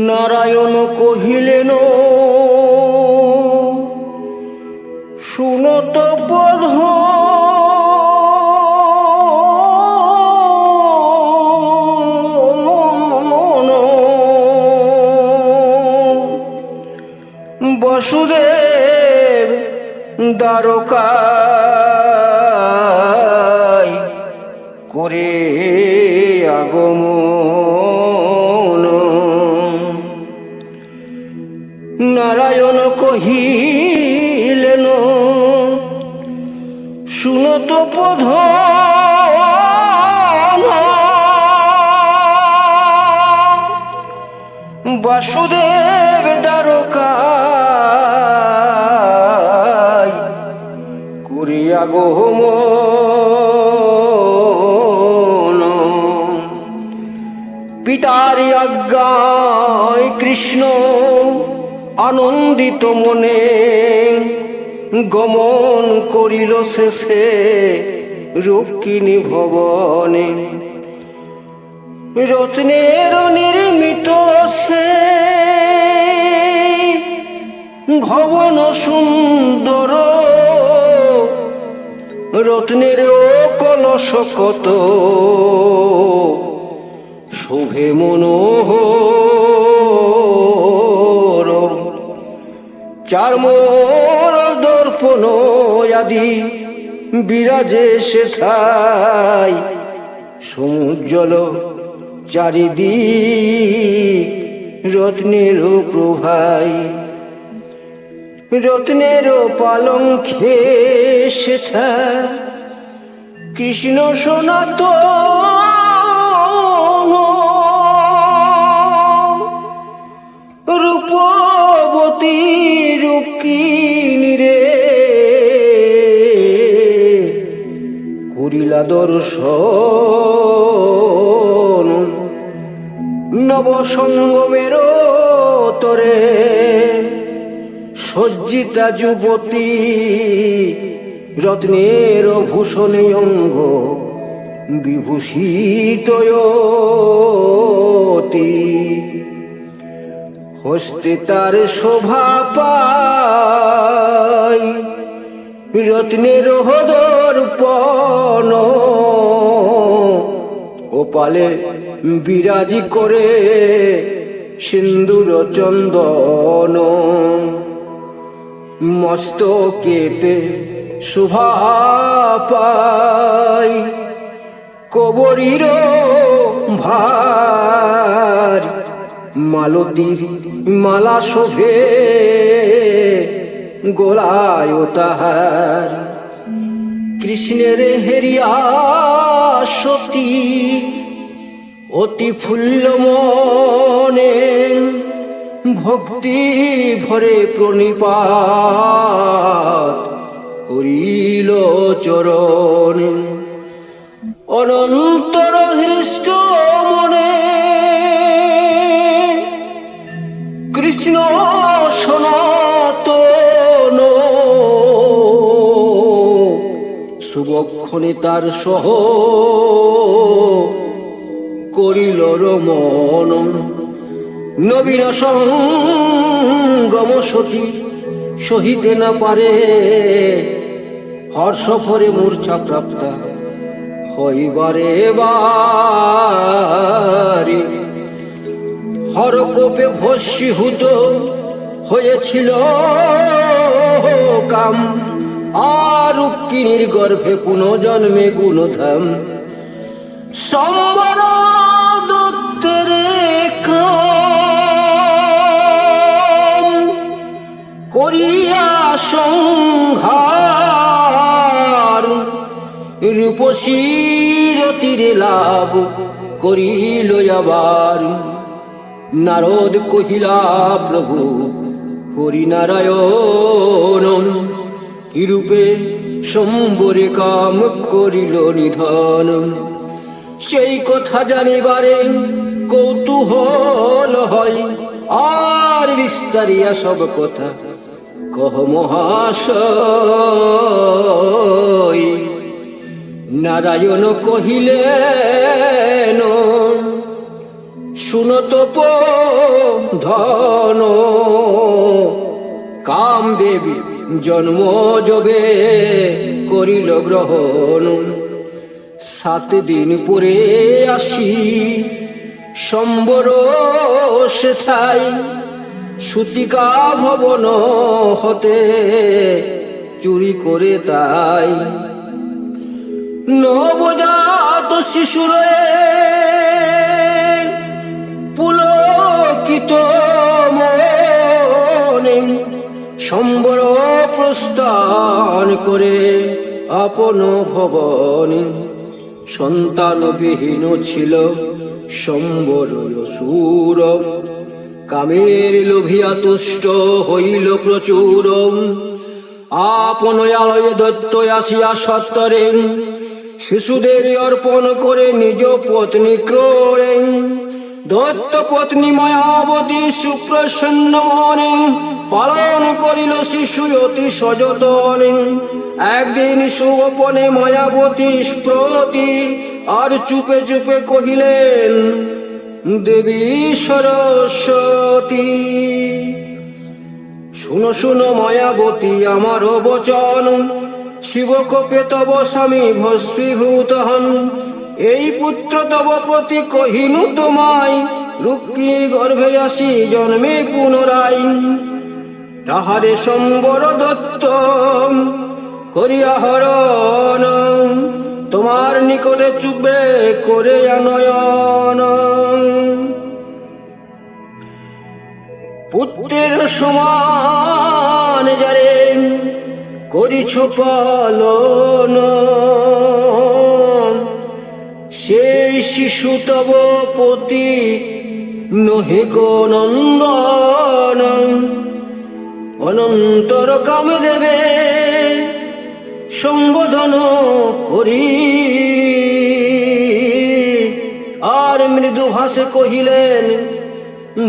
নারায়ণ কহিলেন শুনত বোধ বসুদেব দ্বারকায় নারায়ণ কহিলেন শুনত পধ বাসুদেব দ্বারকায় করিয়া গহমন। পিতার আজ্ঞায় কৃষ্ণ আনন্দিত মনে গমন করিল শেষে রক্ষিণী ভবনে। রত্নের নির্মিত সে ভবন সুন্দর। রত্নের ও কলস কত, শোভে মনোহর। চার মোর দর্পণ আদি বিরাজে সেথায় সমুজ্জ্বল চারিদিক রত্নের প্রভাই। রত্নের পালঙ্খে সেথা কৃষ্ণ সনাতন রূপবতী রুকিনী রে। করিলা দর্শন নবসঙ্গমের তরে। সজ্জিতা যুবতী রত্নের ভূষণে অঙ্গ বিভূষিতয়তি। হস্তে তার শোভা পাই। রত্নের হদর্পণ ওপালে বিরাজি করে সিন্দুর চন্দন। মস্তকেতে শোভা পাই। কবরীর ভার মালতীর মালা শোভে, গোলায় তাহার। কৃষ্ণের হেরিয়া সতী, অতি ফুল্ল মনে ভক্তি ভরে প্রণিপাত করিল চরণ। তার সহ করিল রমন। নবীন সঙ্গম সতী সহিতে না পারে। হর্ষ ভরে মূর্ছা প্রাপ্তা হইবারে বারে হরকোপে ভস্মীভূত হয়েছিল কাম। আর উক্কিনীর গর্ভে পুনর্জন্মে গুণধাম। সম্বর দত্তের করিয়া সংহার রূপসীর তীরে লাভ করিল আবার। নারদ কহিলা, প্রভু, হরিনারায়ণ কিরূপে সম্বরে কাম করিল নিধন। সেই কথা জানিবারে কৌতূহল হয়, আর বিস্তারিয়া সব কথা কহ মহাশয়। নারায়ণ কহিলেন, শুনত ধন কাম দেবী জন্ম যবে করিল গ্রহণ। সাত দিন পরে আসি সম্বর সেথাই। সুতিকা ভবন হতে চুরি করে তাই। নবজাত শিশুরে পুলকিত মনে সম্বর প্রস্থান করে আপন ভবনে। সন্তানবিহীন ছিল সম্বর সুর কামের লোভিয়া তুষ্ট হইল প্রচুর। আপন আলয়ে দত্ত আসিয়া সত্তরে। শিশুদের অর্পণ করে নিজ পত্নী ক্রোড়ে। দত্ত পত্নী মায়াবতী সুপ্রসন্ন মনে পালন করিল শিশু অতি সযতনে। একদিন সুগোপনে মায়াবতী প্রতি আর চুপে চুপে কহিলেন, দেবী সরস্বতী, শুনো শুনো মায়াবতী আমার বচন শিবকোপে তব স্বামী ভস্মীভূত হন। এই পুত্র তব কহিনু তোমায়? রুক্মিণীর গর্ভে আসি, জন্মে পুনরায়। তাহারে সম্বর দত্ত করিয়া হরণ। তোমার নিকটে চুবে করে নয়ন পুত্রের সমান যারে করিছ পালন। সেই শিশু তব পতি নহে গো নন্দন। অনন্তর কাম দেবে সম্বোধন করি। আর মৃদু ভাষে কহিলেন,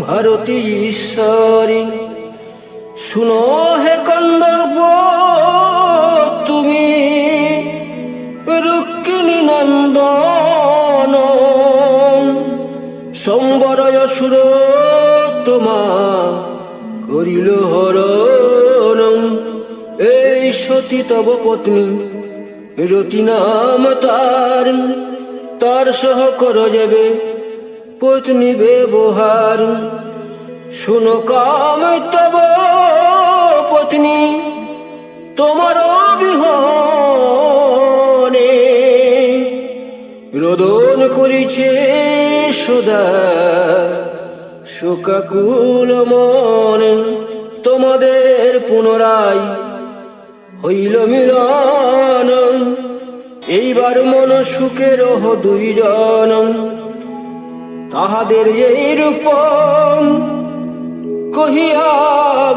ভারতী ঈশ্বরী, শুনো হে কন্দর্প সম্বরয় সুর তোমা করিল হরণ। এই সতী তব পত্নী, রতি নাম তার। তার সহ কর যাবে পত্নী ব্যবহার। শুনো কাম তব পত্নী, তোমার বিহনে রোদন করিছে সদা শোকাকুল মন, তোমাদের পুনরায় হইল মিলন। এইবার মন সুখের দুইজন। তাহাদের এই রূপ কহিয়া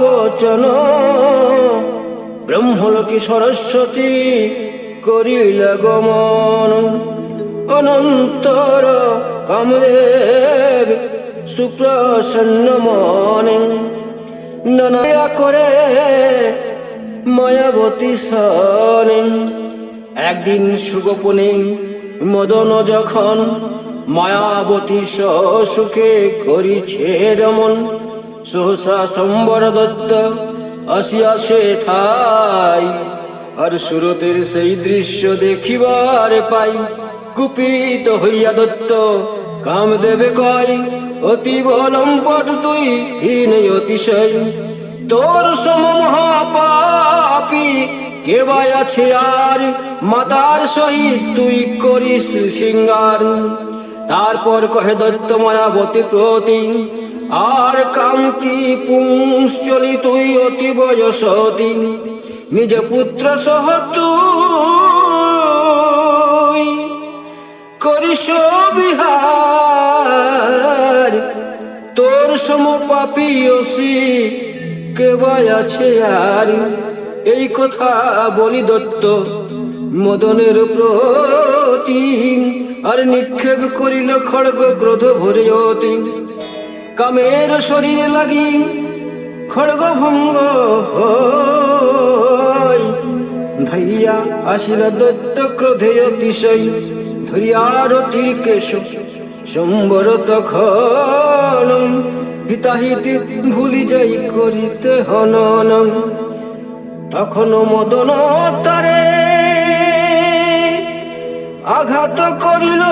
বচন, ব্রহ্মলোকে সরস্বতী করিল গমন। অনন্তর কামদেব সুপ্রসন্ন মনে নানা করে মায়াবতী সনে। একদিন সুগোপনে মদন যখন মায়াবতী সুখে করিছে রমন, সহসা সম্বর দত্ত আসিয়া সে থাই আর সুরতের সেই দৃশ্য দেখিবার পাই। কুপিত হইয়া দত্ত। কাম দেবে কয়? অতীব লম্পট তুই হীন অতিশয়। তোর সম মহাপাপী কে বাই আছে আর? মাতার সহিত তুই করিস সিঙ্গার। তারপর কহে দত্ত মায়াবতী প্রতি, আর কাম কি পুংশ্চলি তুই অতি বয়সতি নিজ পুত্র সহ তুই করিস বিহার তোর সম পাপি অসি কেবাই আছে আর? এই কথা বলি দত্ত, মদনের প্রতি। আর নিক্ষেপ করিল খড়গ ক্রোধ ভরে অতি। কামের শরীরে লাগি খড়গ ভঙ্গ ধরিয়া আসিল দত্ত ক্রোধে অতিশয়। ধরিয়া রতির কেশ সম্বর তখন হিতাহিতি ভুলি যাই করিতে হনন। তখন মদন তারে আঘাত করিল।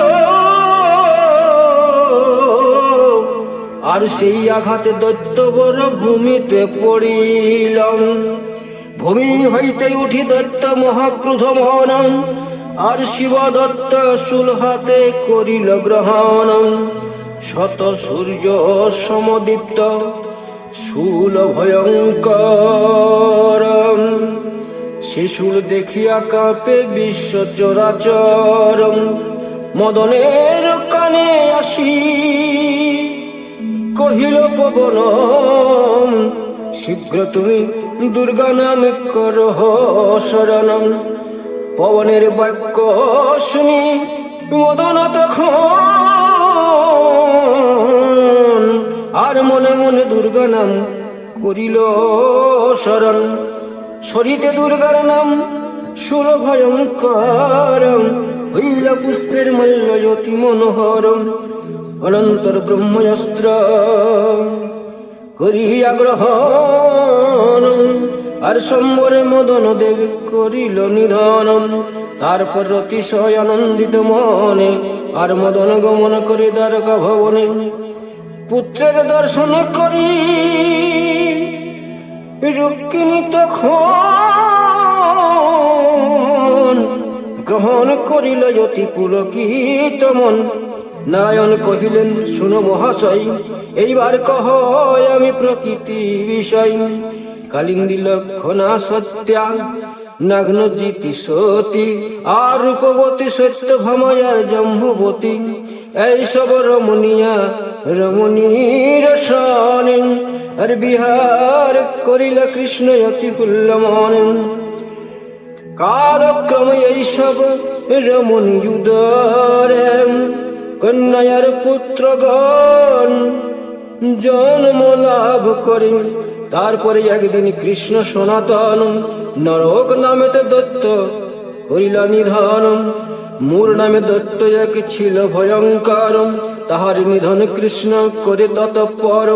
আর সেই আঘাতে দৈত্যবর ভূমিতে পড়িলাম। ভূমি হইতে উঠি দৈত্য মহাক্রোধ মন আর শিব দত্ত শুল হাতে করিল গ্রহণ শত সূর্য সমদীপ্ত শুল ভয়ঙ্কর শিশুর দেখিয়া কাঁপে বিশ্ব চরাচর মদনের কানে আসি, কহিল পবন শীঘ্র তুমি দুর্গা নামে কর শরণ পবনের বাক্য শুনি, মদন তখন। আর মনে মনে দুর্গা নাম করিল শরণ। সরিতে দুর্গার নাম সুর ভয়ঙ্কর। হইল পুষ্পের মল্ল জ্যোতি মনোহর। অনন্তর ব্রহ্মস্ত্র করিয়া গ্রহণ। আর সম্বরে মদন দেব করিল নিধন। তারপর অতিশয় আনন্দিত মনে আর মদন গমন করে দ্বারকা ভবনে পুত্রের দর্শন করি। রুক্মিণী তখন গ্রহণ করিল যতি পুলকিত মন। নারায়ণ কহিলেন, শুনো মহাশয়, এইবার কহ, আমি প্রকৃতি বিষয়। কালিন্দী লক্ষণা সত্যা নাগ্ন জিতি সতী আর রূপবতী সত্য ভময়ার জম্ভবতী। এইসব রমণীয়া, রমণীর সনে, আর বিহার করিল কৃষ্ণ অতি পুল্লমন। কালক্রম এইসব রমণী উদরে কন্যার পুত্রগণ জন্ম লাভ করে। তারপরে একদিন কৃষ্ণ সনাতন নরক নামেতে দত্ত করিল নিধন। মূর নামে দত্ত এক ছিল ভয়ঙ্কর। তাহার নিধন কৃষ্ণ করে ততপর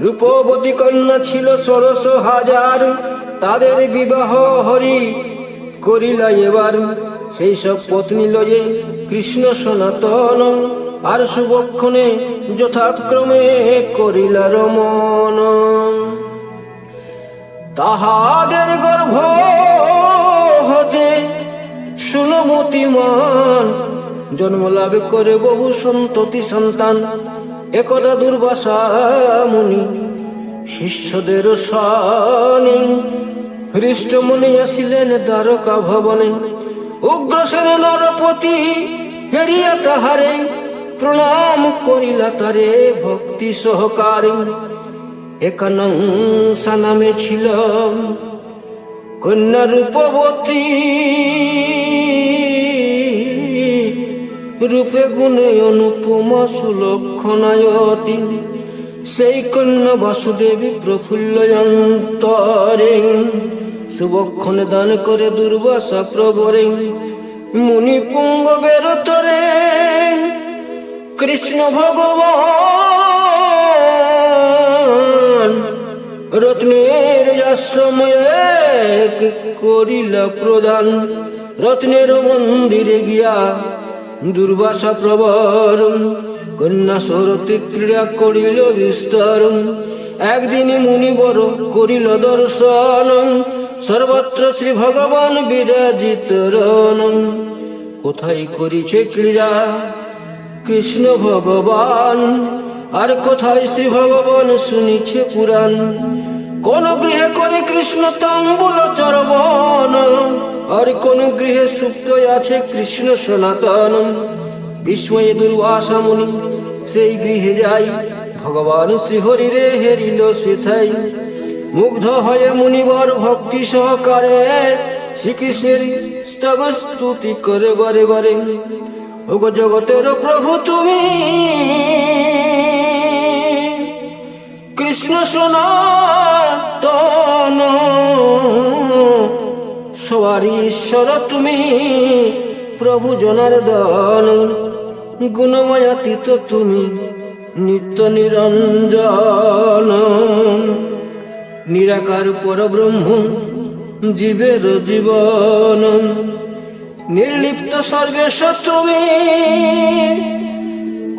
রূপবতী কন্যা ছিল ষোড়শ হাজার। তাদের বিবাহ হরি করিলা এবার। সেই সব পত্নী লয়ে কৃষ্ণ সনাতন আর শুভক্ষণে যথাক্রমে করিলা রমন। তাহাদের গর্ভ হতে সুনমতিমান জন্ম লাভ করে বহু সন্ততি সন্তান। একদা দুর্বাসা মুনি, শিষ্যদের সানে হৃষ্টমণি আসিলেন দ্বারকা ভবনে। উগ্রসেন নরপতি হেরিয়া তাহারে, প্রণাম করিলা তারে ভক্তি সহকারে। একানংসা নামে ছিল কন্যা রূপবতী। রূপে গুণে অনুপমা সুলক্ষণায়তী। সেই কন্যা বাসুদেবী প্রফুল্ল অন্তরে শুভক্ষণে দান করে দুর্বাসা প্রবরে মুনি পুঙ্গ বেরতরে কৃষ্ণ ভগবান রত্নের আশ্রম করিল প্রদান। রত্নের মন্দিরে গিয়া দুর্বাসা প্রবর কন্যা সরতি ক্রীড়া করিল বিস্তার। একদিন মুনি বড় করিল দর্শন, সর্বত্র শ্রী ভগবান বিরাজিত রন কোথায় করিছে ক্রীড়া? কৃষ্ণ ভগবান। আর কোথায় শ্রী ভগবান শুনিছে পুরাণ? কোন গৃহে করে কৃষ্ণ তাম্বুল চরবন? আর কোন গৃহে সুপ্ত আছে কৃষ্ণ সনাতন? বিস্ময়ে দুর্বাসা মুনি, সেই গৃহে যাই। ভগবান শ্রীহরি রে হেরিল সেথাই। মুগ্ধ হয়ে মুনিবর ভক্তি সহকারে শ্রীকৃষ্ণের স্তব স্তুতি করে বারে বারে। ওগো জগতের প্রভু তুমি কৃষ্ণ সনাতন সবার ঈশ্বর, তুমি প্রভু জনার্দন গুণময়াতীত তুমি নিত্য নিরঞ্জন। নিরাকার পরব্রহ্ম জীবের জীবন। নির্লিপ্ত সর্বেশ তুমি,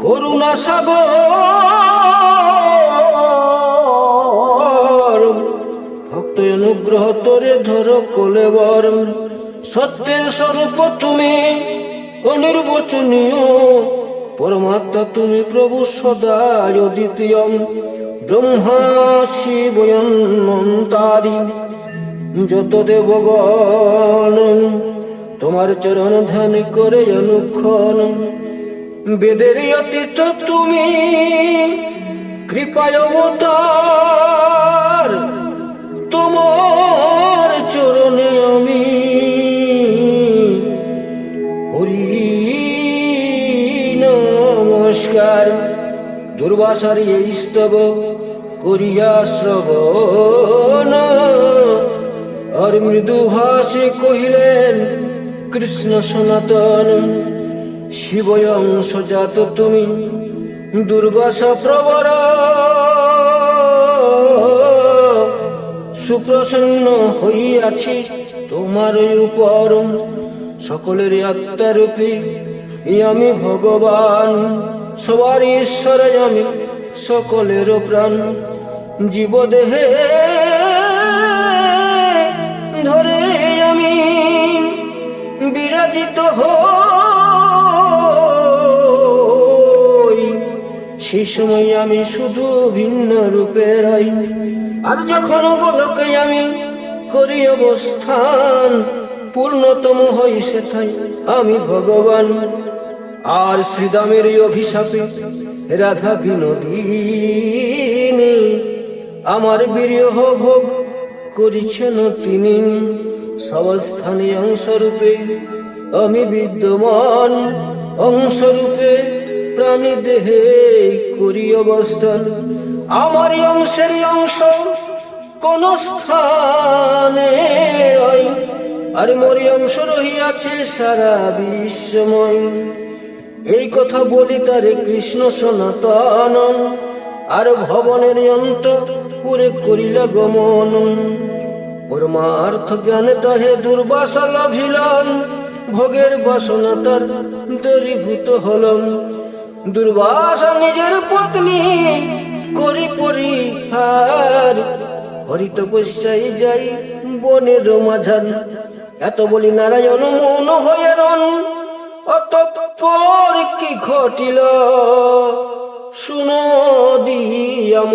করুণা সাগর। অনুগ্রহ তোরে ধর কলেবর সত্যের স্বরূপ তুমি, অনির্বচনীয়। পরমাত্মা তুমি প্রভু সদায় দ্বিতীয় ব্রহ্মা শিবয়ন্তারি যত দেবগণ, তোমার চরণ ধ্যান করে অনুক্ষণ। বেদের অতীত তুমি, কৃপায় অবতার। এই স্তব করিয়া শ্রবণ। আর মৃদু ভাষে কহিলেন, কৃষ্ণ সনাতন, শিবয়ং সজাত তুমি দুর্বাসা প্রবর। সুপ্রসন্ন হইয়াছি তোমার উপর। সকলের আত্মারূপী আমি ভগবান, সবার ঈশ্বর আমি সকলের প্রাণ জীবদেহে ধরে আমি বিরাজিত হই। সময় আমি শুধু ভিন্ন রূপে রই। আর যখন গোলকে আমি করি অবস্থান, পূর্ণতম হই সেথাই আমি ভগবান। আর শ্রীদামের অভিশাপে রাধা বিনোদিনী, আমার বিরহ ভোগ করিছেন তিনি। সবস্থানে অংশরূপে আমি বিদ্যমান, অংশরূপে প্রাণী দেহে করি অবস্থান। আমার অংশের অংশ কোন স্থানে আর মরি অংশ রহিয়াছে সারা বিশ্বময়। এই কথা বলি তারে কৃষ্ণ সনাতন। আর ভবনের অন্ত পুরে করিল গমন পরমার্থ জ্ঞান তাহে দুর্বাসা লাভিলাম ভোগের বাসনা তার দরিভূত হলম দুর্বাসা নিজের পত্নী করি পরিহার। হরিত পশ্চাই যাই বনের মাঝান। এত বলি নারায়ণ মৌন হয়ে রন। অতঃপর কি ঘটিল? শুনো দিয়াম